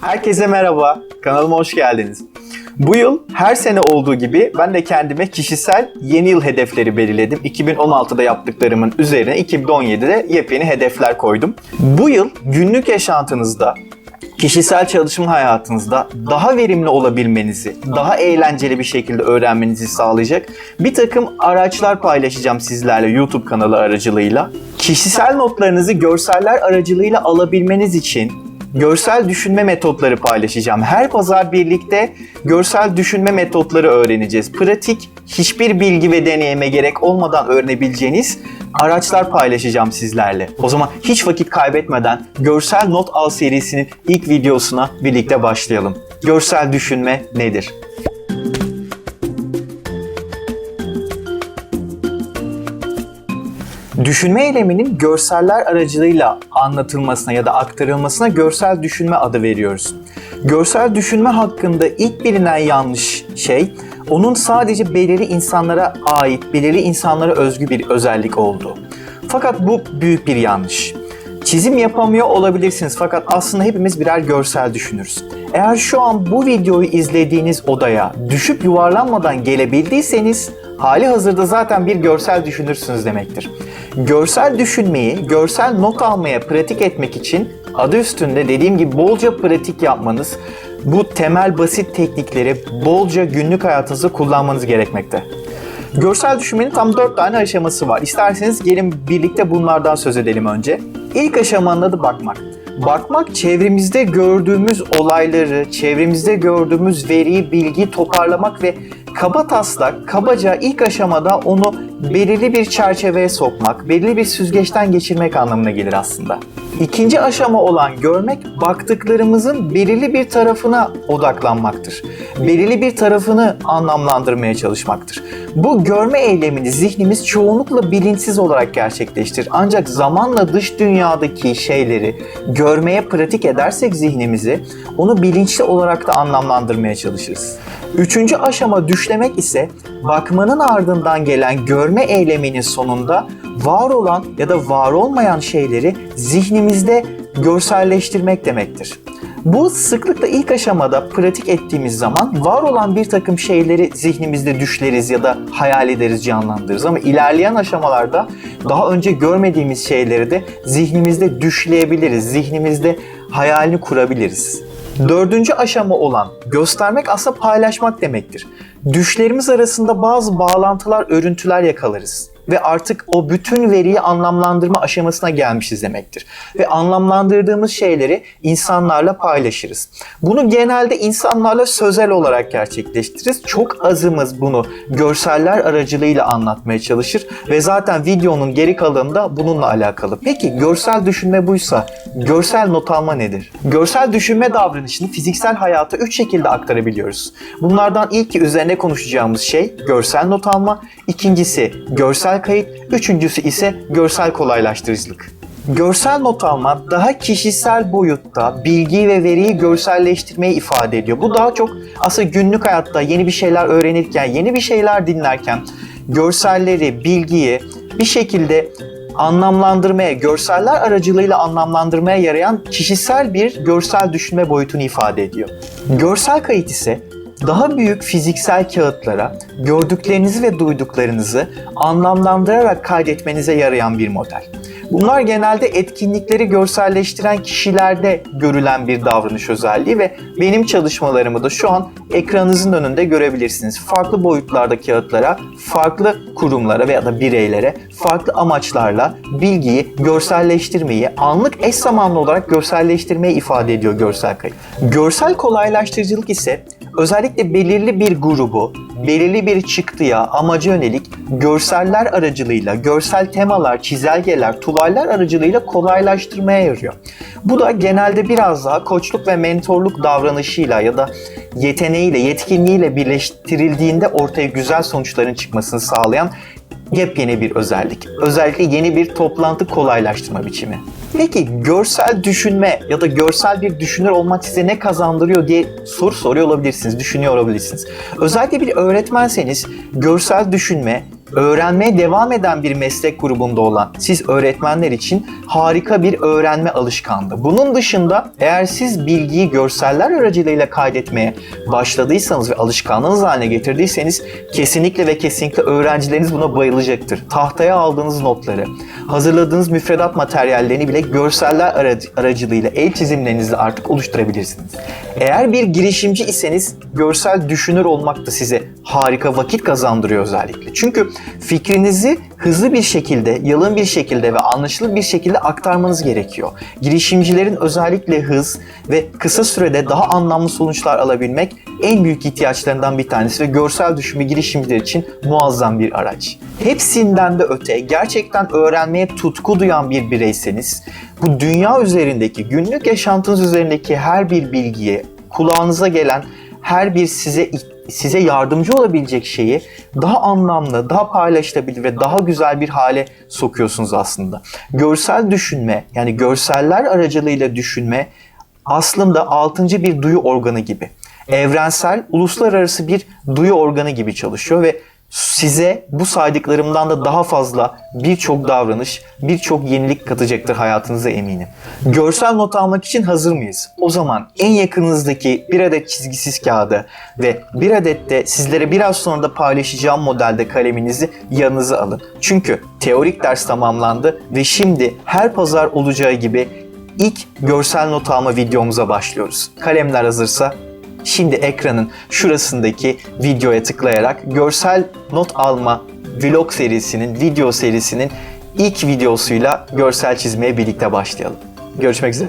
Herkese merhaba, kanalıma hoş geldiniz. Bu yıl her sene olduğu gibi ben de kendime kişisel yeni yıl hedefleri belirledim. 2016'da yaptıklarımın üzerine 2017'de yepyeni hedefler koydum. Bu yıl günlük yaşantınızda, kişisel çalışma hayatınızda daha verimli olabilmenizi, daha eğlenceli bir şekilde öğrenmenizi sağlayacak bir takım araçlar paylaşacağım sizlerle YouTube kanalı aracılığıyla. Kişisel notlarınızı görseller aracılığıyla alabilmeniz için görsel düşünme metotları paylaşacağım. Her pazar birlikte görsel düşünme metotları öğreneceğiz. Pratik, hiçbir bilgi ve deneyime gerek olmadan öğrenebileceğiniz araçlar paylaşacağım sizlerle. O zaman hiç vakit kaybetmeden Görsel Not Al serisinin ilk videosuna birlikte başlayalım. Görsel düşünme nedir? Düşünme eyleminin görseller aracılığıyla anlatılmasına ya da aktarılmasına görsel düşünme adı veriyoruz. Görsel düşünme hakkında ilk bilinen yanlış şey, onun sadece belirli insanlara ait, belirli insanlara özgü bir özellik olduğu. Fakat bu büyük bir yanlış. Çizim yapamıyor olabilirsiniz fakat aslında hepimiz birer görsel düşünürüz. Eğer şu an bu videoyu izlediğiniz odaya düşüp yuvarlanmadan gelebildiyseniz hali hazırda zaten bir görsel düşünürsünüz demektir. Görsel düşünmeyi, görsel not almaya pratik etmek için adı üstünde dediğim gibi bolca pratik yapmanız, bu temel basit teknikleri bolca günlük hayatınızda kullanmanız gerekmekte. Görsel düşünmenin tam 4 tane aşaması var. İsterseniz gelin birlikte bunlardan söz edelim önce. İlk aşamanın adı bakmak. Bakmak çevremizde gördüğümüz olayları, çevremizde gördüğümüz veriyi, bilgiyi toparlamak ve kaba taslak, kabaca ilk aşamada onu belirli bir çerçeveye sokmak, belirli bir süzgeçten geçirmek anlamına gelir aslında. İkinci aşama olan görmek, baktıklarımızın belirli bir tarafına odaklanmaktır. Belirli bir tarafını anlamlandırmaya çalışmaktır. Bu görme eylemini zihnimiz çoğunlukla bilinçsiz olarak gerçekleştirir. Ancak zamanla dış dünyadaki şeyleri görmeye pratik edersek zihnimizi, onu bilinçli olarak da anlamlandırmaya çalışırız. Üçüncü aşama düşlemek ise bakmanın ardından gelen görme eyleminin sonunda var olan ya da var olmayan şeyleri zihnimizde görselleştirmek demektir. Bu sıklıkla ilk aşamada pratik ettiğimiz zaman var olan bir takım şeyleri zihnimizde düşleriz ya da hayal ederiz, canlandırırız. Ama ilerleyen aşamalarda daha önce görmediğimiz şeyleri de zihnimizde düşleyebiliriz, zihnimizde hayalini kurabiliriz. Dördüncü aşama olan göstermek aslında paylaşmak demektir. Düşlerimiz arasında bazı bağlantılar, örüntüler yakalarız ve artık o bütün veriyi anlamlandırma aşamasına gelmişiz demektir. Ve anlamlandırdığımız şeyleri insanlarla paylaşırız. Bunu genelde insanlarla sözel olarak gerçekleştiririz. Çok azımız bunu görseller aracılığıyla anlatmaya çalışır ve zaten videonun geri kalanı da bununla alakalı. Peki görsel düşünme buysa görsel not alma nedir? Görsel düşünme davranışını fiziksel hayata üç şekilde aktarabiliyoruz. Bunlardan ilki üzerine konuşacağımız şey görsel not alma, ikincisi görsel kayıt, üçüncüsü ise görsel kolaylaştırıcılık. Görsel not alma daha kişisel boyutta bilgiyi ve veriyi görselleştirmeyi ifade ediyor. Bu daha çok aslında günlük hayatta yeni bir şeyler öğrenirken, yeni bir şeyler dinlerken görselleri, bilgiyi bir şekilde anlamlandırmaya, görseller aracılığıyla anlamlandırmaya yarayan kişisel bir görsel düşünme boyutunu ifade ediyor. Görsel kayıt ise daha büyük fiziksel kağıtlara gördüklerinizi ve duyduklarınızı anlamlandırarak kaydetmenize yarayan bir model. Bunlar genelde etkinlikleri görselleştiren kişilerde görülen bir davranış özelliği ve benim çalışmalarımı da şu an ekranınızın önünde görebilirsiniz. Farklı boyutlarda kağıtlara, farklı kurumlara veya da bireylere farklı amaçlarla bilgiyi görselleştirmeyi, anlık eş zamanlı olarak görselleştirmeyi ifade ediyor görsel kayıt. Görsel kolaylaştırıcılık ise özellikle belirli bir grubu, belirli bir çıktıya, amaca yönelik görseller aracılığıyla, görsel temalar, çizelgeler, tuvaller aracılığıyla kolaylaştırmaya yarıyor. Bu da genelde biraz daha koçluk ve mentorluk davranışıyla ya da yeteneğiyle, yetkinliğiyle birleştirildiğinde ortaya güzel sonuçların çıkmasını sağlayan yepyeni bir özellik. Özellikle yeni bir toplantı kolaylaştırma biçimi. Peki görsel düşünme ya da görsel bir düşünür olmak size ne kazandırıyor diye soru soruyor olabilirsiniz, düşünüyor olabilirsiniz. Özellikle bir öğretmenseniz görsel düşünme öğrenmeye devam eden bir meslek grubunda olan siz öğretmenler için harika bir öğrenme alışkanlığı. Bunun dışında eğer siz bilgiyi görseller aracılığıyla kaydetmeye başladıysanız ve alışkanlığınız haline getirdiyseniz kesinlikle ve kesinlikle öğrencileriniz buna bayılacaktır. Tahtaya aldığınız notları, hazırladığınız müfredat materyallerini bile görseller aracı- aracılığıyla el çizimlerinizle artık oluşturabilirsiniz. Eğer bir girişimci iseniz görsel düşünür olmak da size harika vakit kazandırıyor özellikle. Çünkü fikrinizi hızlı bir şekilde, yalın bir şekilde ve anlaşılır bir şekilde aktarmanız gerekiyor. Girişimcilerin özellikle hız ve kısa sürede daha anlamlı sonuçlar alabilmek en büyük ihtiyaçlarından bir tanesi ve görsel düşünme girişimciler için muazzam bir araç. Hepsinden de öte gerçekten öğrenmeye tutku duyan bir bireyseniz bu dünya üzerindeki, günlük yaşantınız üzerindeki her bir bilgiye, kulağınıza gelen her bir size size yardımcı olabilecek şeyi daha anlamlı, daha paylaşılabilir ve daha güzel bir hale sokuyorsunuz aslında. Görsel düşünme, yani görseller aracılığıyla düşünme aslında altıncı bir duyu organı gibi. Evrensel, uluslararası bir duyu organı gibi çalışıyor ve size bu saydıklarımdan da daha fazla birçok davranış, birçok yenilik katacaktır hayatınıza eminim. Görsel not almak için hazır mıyız? O zaman en yakınınızdaki bir adet çizgisiz kağıdı ve bir adet de sizlere biraz sonra da paylaşacağım modelde kaleminizi yanınıza alın. Çünkü teorik ders tamamlandı ve şimdi her pazar olacağı gibi ilk görsel not alma videomuza başlıyoruz. Kalemler hazırsa Şimdi ekranın şurasındaki videoya tıklayarak görsel not alma vlog serisinin, video serisinin ilk videosuyla görsel çizmeye birlikte başlayalım. Görüşmek üzere.